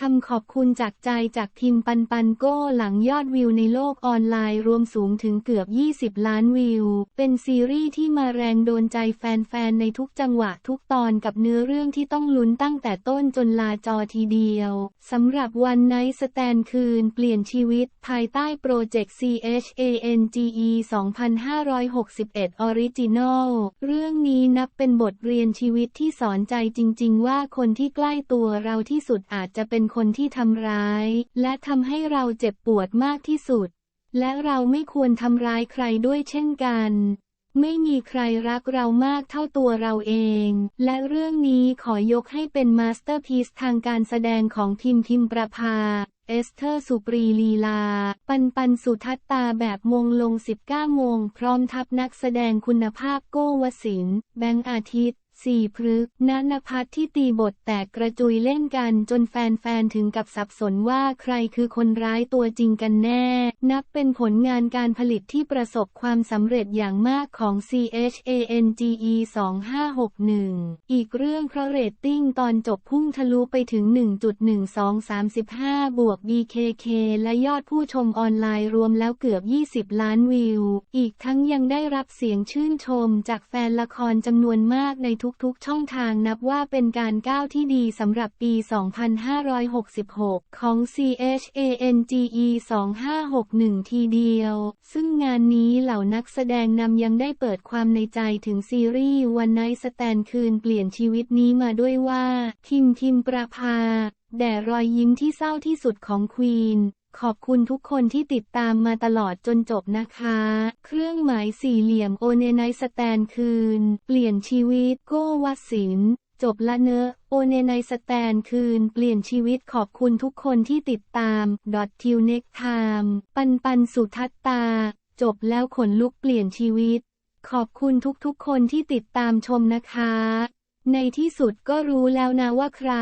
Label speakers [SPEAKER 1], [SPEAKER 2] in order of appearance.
[SPEAKER 1] คำขอบคุณจากใจจากทีมปันปันโก้หลังยอดวิวในโลกออนไลน์รวมสูงถึงเกือบ 20 ล้านวิว เป็นซีรีส์ที่มาแรงโดนใจแฟนๆ ในทุกจังหวะทุกตอนกับเนื้อเรื่องที่ต้องลุ้นตั้งแต่ต้นจนลาจอทีเดียว สำหรับวันไนสแตนคืนเปลี่ยนชีวิต ภายใต้โปรเจกต์ CHANGE 2561 Original เรื่องนี้นับเป็นบทเรียนชีวิตที่สอนใจจริง ๆ ว่าคนที่ใกล้ตัวเราที่สุดอาจจะเป็นคนที่ทำร้าย และทำให้เราเจ็บปวดมากที่สุด และเราไม่ควรทำร้ายใครด้วยเช่นกัน ไม่มีใครรักเรามากเท่าตัวเราเอง และเรื่องนี้ขอยกให้เป็นมาสเตอร์พีซทางการแสดงของพิมพิมประภา เอสเธอร์สุปรีลีลา ปันปันสุทัตตาแบบมงลง 19โมงพร้อมทัพนักแสดงคุณภาพโก้วสิน แบงค์อาทิตย์ สี่พฤกษ์ณนพัฒน์ที่ตีบทแตกกระจุยเล่นกันจนแฟนๆ ถึงกับสับสนว่าใครคือคนร้ายตัวจริงกันแน่ นับเป็นผลงานการผลิตที่ประสบความสำเร็จอย่างมากของ CHANGE 2561 อีกเรื่องเพราะเรตติ้งตอนจบพุ่งทะลุไปถึง 1.1235 บวก BKK และยอดผู้ชมออนไลน์รวมแล้วเกือบ 20 ล้านวิว อีกทั้งยังได้รับเสียงชื่นชมจากแฟนละครจำนวนมากในทุกๆ ช่องทางนับว่าเป็นการก้าวที่ดีสำหรับปี 2566 ของ CHANGE 2561 ทีเดียว ซึ่งงานนี้เหล่านักแสดงนำยังได้เปิดความในใจถึงซีรีส์วันไนสแตนคืนเปลี่ยนชีวิตนี้มาด้วยว่า คิมคิมประภา แด่รอยยิ้มที่เศร้าที่สุดของควีน ขอบคุณทุกคนที่ติดตามมาตลอดจนจบนะคะ เครื่องหมายสี่เหลี่ยมโอเนไนสแตนคืน เปลี่ยนชีวิต โก้วสินจบละเนอะโอเนไนสแตนคืน เปลี่ยนชีวิตขอบคุณทุกคนที่ติดตามดอททิวเน็กไทม์ปันปันสุทัตตา จบแล้วขนลุกเปลี่ยนชีวิต ขอบคุณทุกๆคนที่ติดตามชมนะคะ ในที่สุดก็รู้แล้วนะว่าใคร